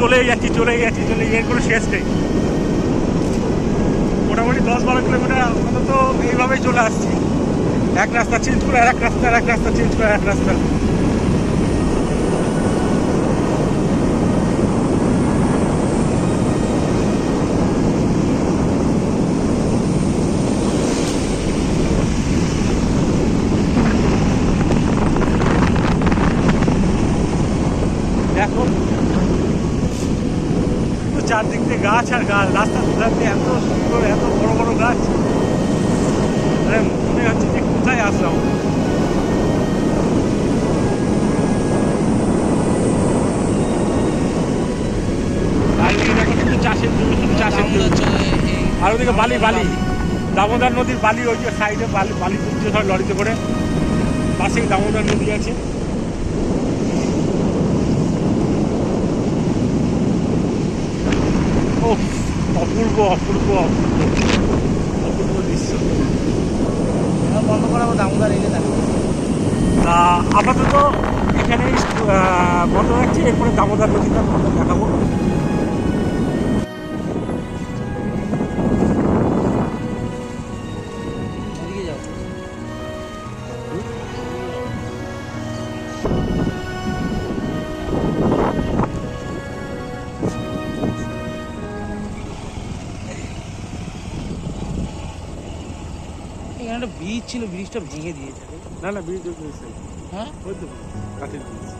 চলেই যাচ্ছি চলেই যাচ্ছি চলে এর কোনো শেষ নেই। মোটামুটি দশ বারো কিলোমিটার অন্তত এইভাবেই চলে আসছি। এক রাস্তা চেঞ্জ করে আর এক রাস্তা এক রাস্তা চেঞ্জ করে এক রাস্তা দেখো তো দিয়ে গাছ, রাস্তার দুধারে এত সুন্দর, এত বড় বড় গাছ। মনে হচ্ছে যে কোথায় আসলাম। চাষের আর ওদিকে বালি বালি। দামোদর নদীর বালি, ওই যে সাইডে বালি বালি তুলছে সব লরিতে করে। পাশেই দামোদর নদী আছে ও অপূর্ব অপূর্ব অপূর্ব অপূর্ব দৃশ্য বন্ধ করাবো দামোদার এলে থাকে তা আপাতত এখানে বন্ধ রাখছি। এরপরে দামোদর নদীটা দেখাবো। ছিল ব্রিজটা ভেঙে দিয়েছে। না না ব্রিজ হ্যাঁ? ওই তো কাঠের ব্রিজ।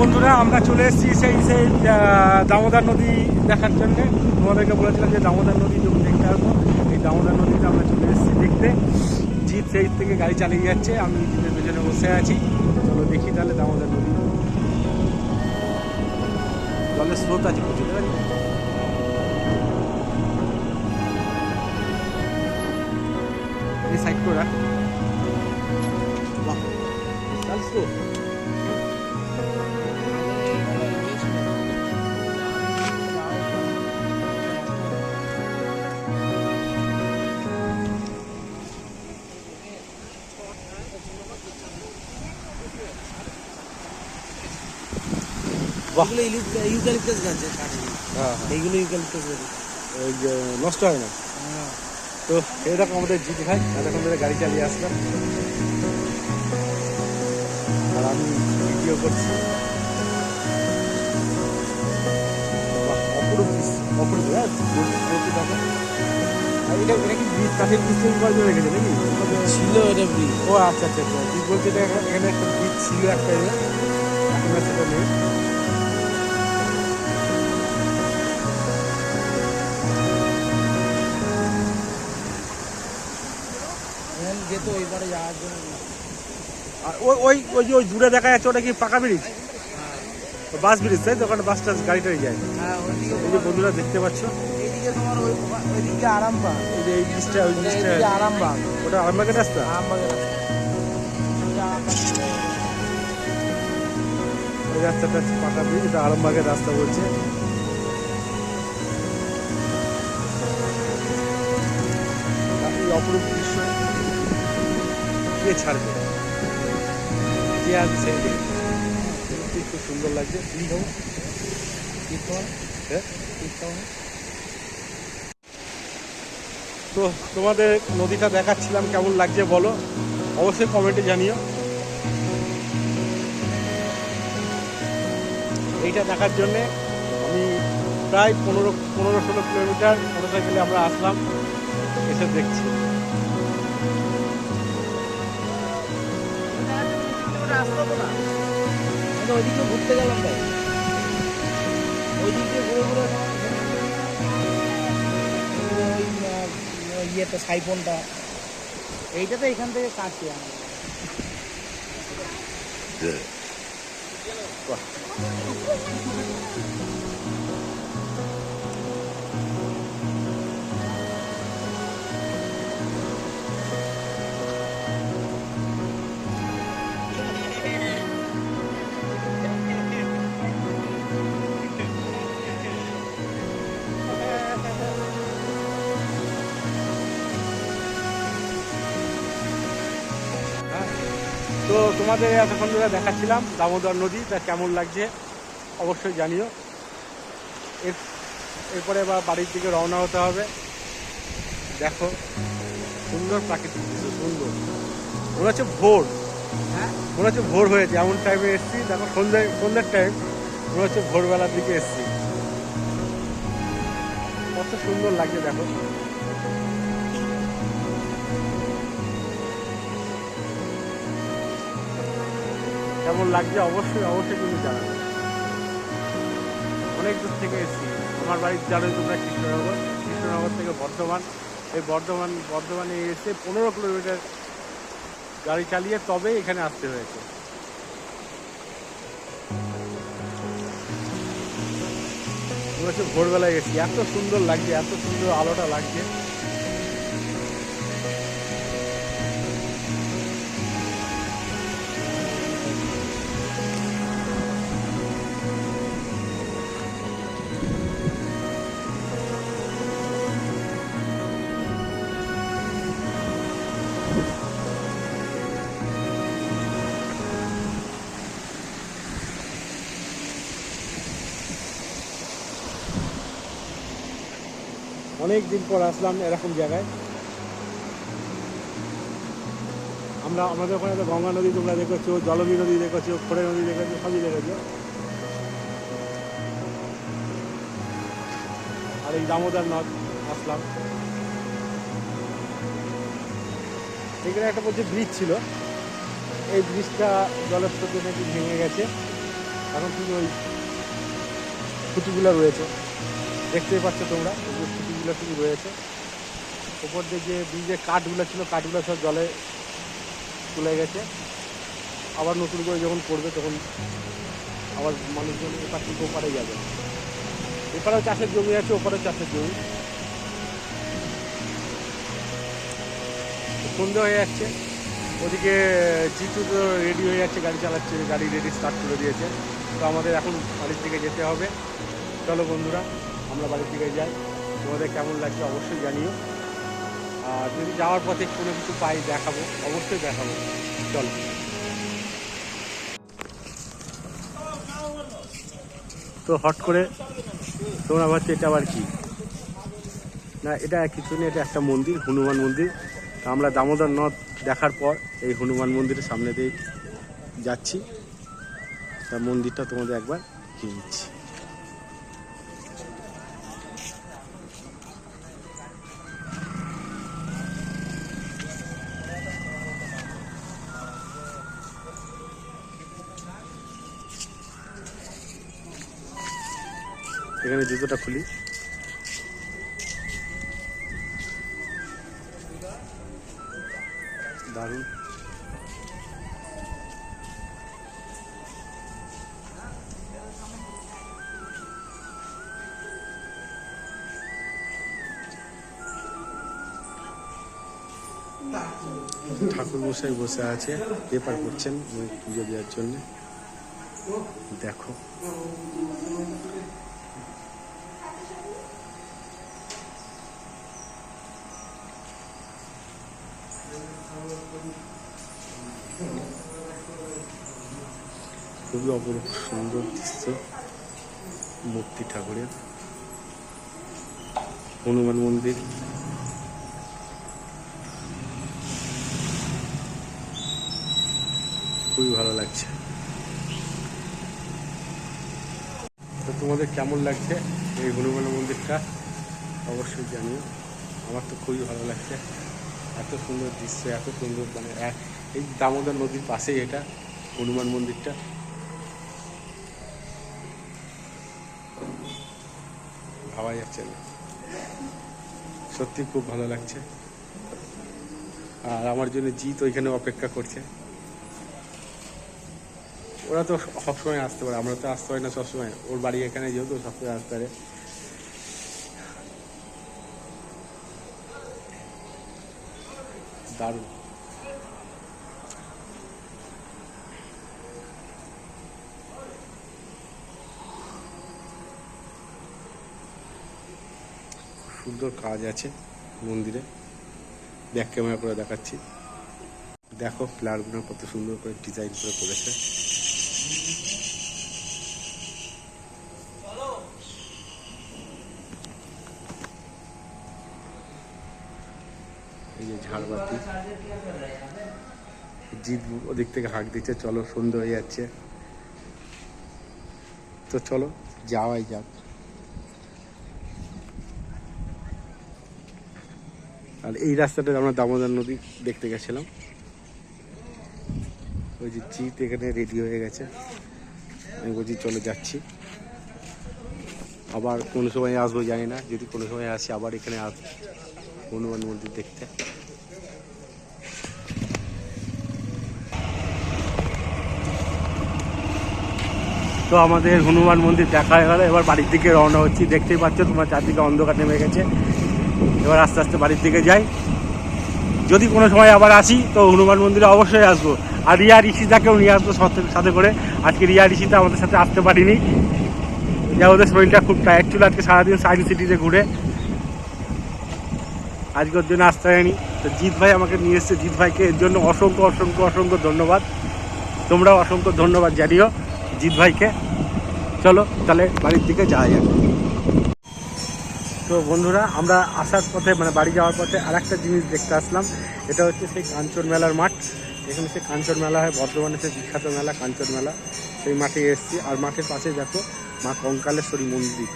বন্ধুরা, আমরা চলে এসেছি সেই সেই দামোদর নদী দেখার জন্যে। তোমাদেরকে বলেছিলাম যে দামোদর নদী যখন দেখতে আসব, এই দামোদর নদীতে আমরা চলে এসেছি দেখতে। জিৎ সেই থেকে গাড়ি চালিয়ে যাচ্ছে, আমি জিতের পেছনে বসে আছি। চলো দেখি তাহলে দামোদর নদী। জলের স্রোত আছে প্রচুর এই সাইড করে রাখ। স্রোত। এগুলো ইউক্যালিপটাস গাছ কাটে হ্যাঁ এইগুলো ইউক্যালিপটাস গাছ। ওই নষ্ট হয় না। তো এরকম আমাদের জিতে ভাই এতক্ষণ ধরে গাড়ি চালিয়ে আসলাম আর আমি ভিডিও করছি। অপরূপ অপরূপ হ্যাঁ এটা এটা কি কাঠের তৈরি রেখেছে নাকি? ছিল এটা ব্রিজ। ও আচ্ছা আচ্ছা আচ্ছা। তুই বলছি এটা এখানে একটা বীজ ছিল একটা। এখন আর সেটা নেই। যাওয়ার জন্য আর ওই ওই ওই যে ওই দূরে দেখা যাচ্ছে ওটা কি পাকা ব্রিজ? বাস ব্রিজ তাই তো? ওখানে বাস টাস গাড়ি টাড়ি যায়। হ্যাঁ এই যে বন্ধুরা দেখতে পাচ্ছ। এইদিকে তোমার ওই ওইদিকে আরামবাগ। এই যে এই ব্রিজটা ওই ব্রিজটা। আরামবাগ। ওটা আরামবাগের রাস্তা? আরামবাগের ওই রাস্তাটা হচ্ছে পাকা ব্রিজ এটা আরামবাগের রাস্তা বলছে। অপরূপ কে ছাড়বে। কে সত্যি খুব সুন্দর লাগছে। তীর্থল হ্যাঁ? তীর্থল তো তোমাদের নদীটা দেখাচ্ছিলাম, কেমন লাগছে বলো? অবশ্যই কমেন্টে জানিও। এইটা দেখার জন্যে আমি প্রায় পনেরো পনেরো, ষোলো কিলোমিটার মোটরসাইকেলে আমরা আসলাম, এসে দেখছি। আমরা ওইদিকে ঘুরতে গেলাম ভাই ওইদিকে ঘুরে ঘুরে ওই ইয়েটা সাইফোনটা। এইটা তো এখান থেকে কাছে আমাদের তো তোমাদের এতক্ষণ ধরে দেখাচ্ছিলাম দামোদর নদী তা কেমন লাগছে অবশ্যই জানিও। এর এরপরে এবার বাড়ির দিকে রওনা হতে হবে। দেখো সুন্দর প্রাকৃতিক দৃশ্য সুন্দর। মনে হচ্ছে ভোর। হ্যাঁ? মনে হচ্ছে ভোর হয়েছে এমন টাইমে এসছি দেখো সন্ধ্যে সন্ধ্যের টাইম মনে হচ্ছে ভোরবেলার দিকে এসছি। কত সুন্দর লাগছে দেখো। কেমন লাগছে অবশ্যই অবশ্যই কিন্তু জানাবে। অনেক দূর থেকে এসেছি। আমার বাড়ির জানো তোমরা কৃষ্ণনগর কৃষ্ণনগর থেকে বর্ধমান। এই বর্ধমান, বর্ধমানে এসে পনেরো কিলোমিটার গাড়ি চালিয়ে তবেই এখানে আসতে হয়েছে। ভোরবেলায় এসেছি। এত সুন্দর লাগছে, এত সুন্দর আলোটা লাগছে। অনেক দিন পর আসলাম এরকম জায়গায়। আমরা, আমাদের ওখানে তো গঙ্গা নদী তোমরা দেখেছ জলমী নদী দেখেছ, খোড়ে নদী দেখেছ, সবই দেখেছ। আর এই দামোদর নদ আসলাম। এখানে একটা বলছে ব্রিজ ছিল। এই ব্রিজটা জলের স্রোতে নাকি ভেঙে গেছে। এখন শুধু ওই খুঁটিগুলো রয়েছে। দেখতেই পাচ্ছ তোমরা। এই শুধু রয়েছে। উপর দিয়ে যে ব্রিজের কাঠগুলো ছিল, কাঠগুলো সব জলে তুলে গেছে। আবার নতুন করে যখন পড়বে তখন আবার মানুষজন এপার থেকে ওপারে যাবে। এপারেও চাষের জমি আছে, ওপারেও চাষের জমি। সন্ধে হয়ে যাচ্ছে। ওদিকে জিতু তো রেডি হয়ে যাচ্ছে, গাড়ি চালাচ্ছে, গাড়ি রেডি স্টার্ট করে দিয়েছে। তো আমাদের এখন বাড়ির দিকে যেতে হবে। চলো বন্ধুরা, আমরা বাড়ির দিকে যাই। তোমাদের কেমন লাগছে অবশ্যই জানিও। আর যদি যাওয়ার পথে কোনো কিছু পাই দেখাবো, অবশ্যই দেখাবো। চলো। তো হট করে তোমরা ভাবছ এটা আবার কি? না, এটা কিছু নেই এটা একটা মন্দির, হনুমান মন্দির। আমরা দামোদর নদ দেখার পর এই হনুমান মন্দিরের সামনে দিয়ে যাচ্ছি। তা মন্দিরটা তোমাদের একবার দেখিয়ে এখানে জুতোটা খুলি। দারুণ। ঠাকুর মশাই বসে আছে পেপার করছেন পুজো দেওয়ার জন্য। দেখো। খুবই অপরূপ সুন্দর দৃশ্য। মূর্তি ঠাকুরের। হনুমান মন্দির। খুবই ভালো লাগছে। তো তোমাদের কেমন লাগছে এই হনুমান মন্দিরটা? অবশ্যই জানিও। আমার তো খুবই ভালো লাগছে। এত সুন্দর দৃশ্য, এত সুন্দর মানে এই দামোদর নদীর পাশেই এটা, হনুমান মন্দিরটা। ভাবা যাচ্ছে না সত্যি খুব ভালো লাগছে। আর আমার জন্য জিৎ ওইখানে অপেক্ষা করছে। ওরা তো সবসময় আসতে পারে, আমরা তো আসতে পারি না সবসময়। ওর বাড়ি এখানে যেহেতু, সবসময় আসতে পারে। দারুণ। সুন্দর কাজ আছে মন্দিরে। ব্যাক ক্যামেরা করে দেখাচ্ছি। দেখো প্লারগুলো কত সুন্দর করে ডিজাইন করে করেছে। এই যে ঝাড়বাতি। জিৎ ওদিক থেকে হাঁক দিচ্ছে, চলো সন্ধ্যে হয়ে যাচ্ছে। তো চলো, যাওয়াই যাক। আর এই রাস্তাটা আমরা দামোদর নদী দেখতে গেছিলাম। ওই যে জিৎ এখানে রেডি হয়ে গেছে। আমি বলছি, চলে যাচ্ছি। আবার কোনো সময় আসব জানি না। যদি কোনো সময় আসি, আবার এখানে আস, হনুমান মন্দির দেখতে। তো আমাদের হনুমান মন্দির দেখা হয়ে গেল। এবার বাড়ির দিকে রওনা হচ্ছি। দেখতেই পাচ্ছ, তোমার চারদিকে অন্ধকার নেমে গেছে। এবার আস্তে আস্তে বাড়ির দিকে যাই। যদি কোনো সময় আবার আসি, তো হনুমান মন্দিরে অবশ্যই আসব। আর রিয়া ঋষিতাকেও নিয়ে আসব সাথে করে। আজকে রিয়া ঋষিতা আমাদের সাথে আসতে পারিনি। যা ওদের শরীরটা খুব টায়ার্ড ছিল। আজকে সারাদিন সাইন্স সিটিতে ঘুরে। আজকে ওর জন্য আসতে হয়নি। তো জিৎ ভাই আমাকে নিয়ে এসছে। জিৎ ভাইকে এর জন্য অসংখ্য অসংখ্য অসংখ্য ধন্যবাদ। তোমরাও অসংখ্য ধন্যবাদ জানিও জিৎ ভাইকে। চলো, তাহলে বাড়ির দিকে যাওয়া যাক। তো বন্ধুরা, আমরা আসার পথে মানে বাড়ি যাওয়ার পথে আর একটা জিনিস দেখতে আসলাম। এটা হচ্ছে সেই কাঞ্চন মেলার মাঠ। এখানে সেই কাঞ্চন মেলা হয়, বর্ধমানে সেই বিখ্যাত মেলা, কাঞ্চন মেলা। সেই মাঠে এসেছি। আর মাঠের পাশে দেখো মা কঙ্কালেশ্বরী মন্দির।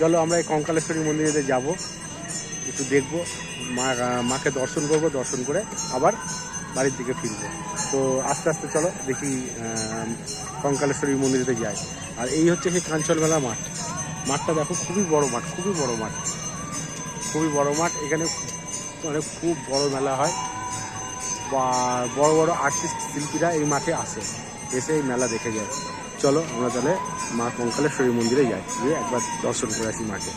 চলো আমরা এই কঙ্কালেশ্বরী মন্দিরে যাব। একটু দেখব, মা, মাকে দর্শন করব, দর্শন করে আবার বাড়ির দিকে ফিরবো। তো আস্তে আস্তে চলো, দেখি কঙ্কালেশ্বরী মন্দিরেতে যাই। আর এই হচ্ছে সেই কাঞ্চন মেলা মাঠ। মাঠটা দেখো, খুবই বড় মাঠ, খুবই বড় মাঠ। খুবই বড় মাঠ, এখানে মানে খুব বড় মেলা হয়। বা বড় বড় আর্টিস্ট শিল্পীরা এই মাঠে আসে, এসে এই মেলা দেখে যায়। চলো আমরা তাহলে মা কঙ্কালেশ্বরী মন্দিরে যাই, গিয়ে একবার দর্শন করে আসি মাকে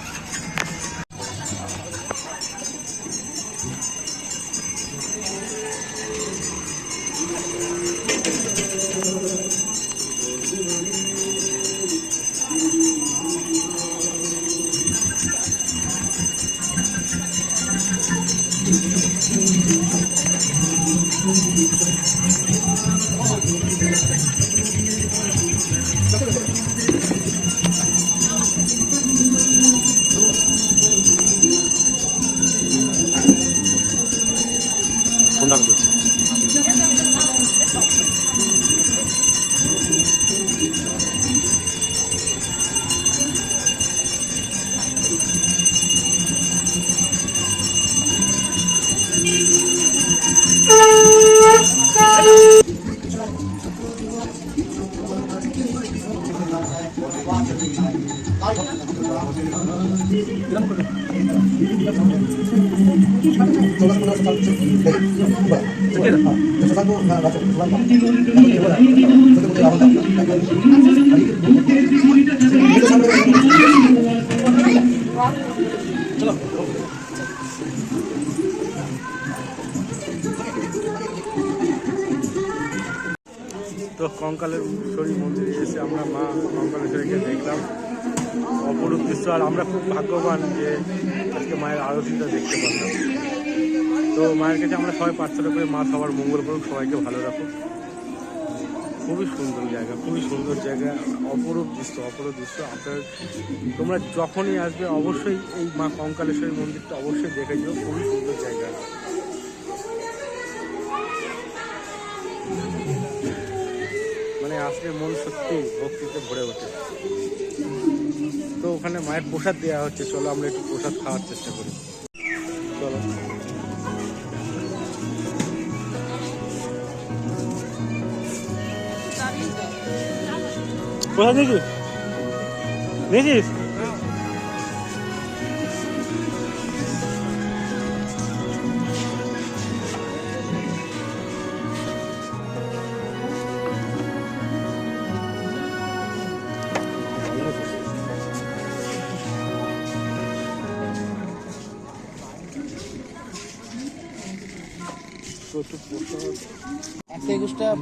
তো কঙ্কালেশ্বরী মন্দিরে এসে আমরা মা কঙ্কালেশ্বরীকে দেখলাম। অপরূপ দৃশ্য, আর আমরা খুব ভাগ্যবান যে আজকে মায়ের আরতিটা দেখতে পারলাম। তো মায়ের কাছে আমরা সবাই প্রার্থনা করে মা সবার মঙ্গল করুক, সবাইকে ভালো রাখুক। খুবই সুন্দর জায়গা, খুবই সুন্দর জায়গা, অপরূপ দৃশ্য অপরূপ দৃশ্য। আপনার, তোমরা যখনই আসবে, অবশ্যই এই মা কঙ্কালেশ্বরী মন্দিরটা অবশ্যই দেখে যেও, খুবই সুন্দর জায়গা। মানে আসলে মন সত্যি ভক্তিতে ভরে ওঠে। তো ওখানে মায়ের প্রসাদ দেওয়া হচ্ছে, চলো আমরা একটু প্রসাদ খাওয়ার চেষ্টা করি। চলো। Buna ne diyor?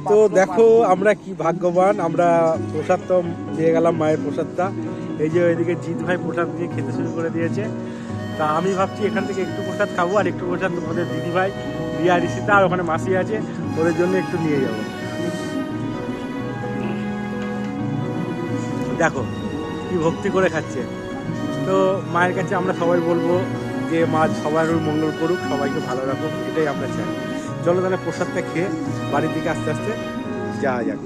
তো দেখো আমরা কি ভাগ্যবান, আমরা প্রসাদ তো দিয়ে গেলাম মায়ের প্রসাদটা। এই যে ওইদিকে জিৎ ভাই প্রসাদ দিয়ে খেতে শুরু করে দিয়েছে। তা আমি ভাবছি এখান থেকে একটু প্রসাদ খাব আর একটু প্রসাদ তোমাদের দিদিভাই রিয়া ঋষিতা আর ওখানে মাসি আছে, ওদের জন্য একটু নিয়ে যাব। দেখো কি ভক্তি করে খাচ্ছে। তো মায়ের কাছে আমরা সবাই বলব যে মা সবার মঙ্গল করুক, সবাইকে ভালো রাখুক, এটাই আমরা চাই। চলো তাহলে প্রসাদটা খেয়ে বাড়ির দিকে আস্তে আস্তে যাওয়া যাক।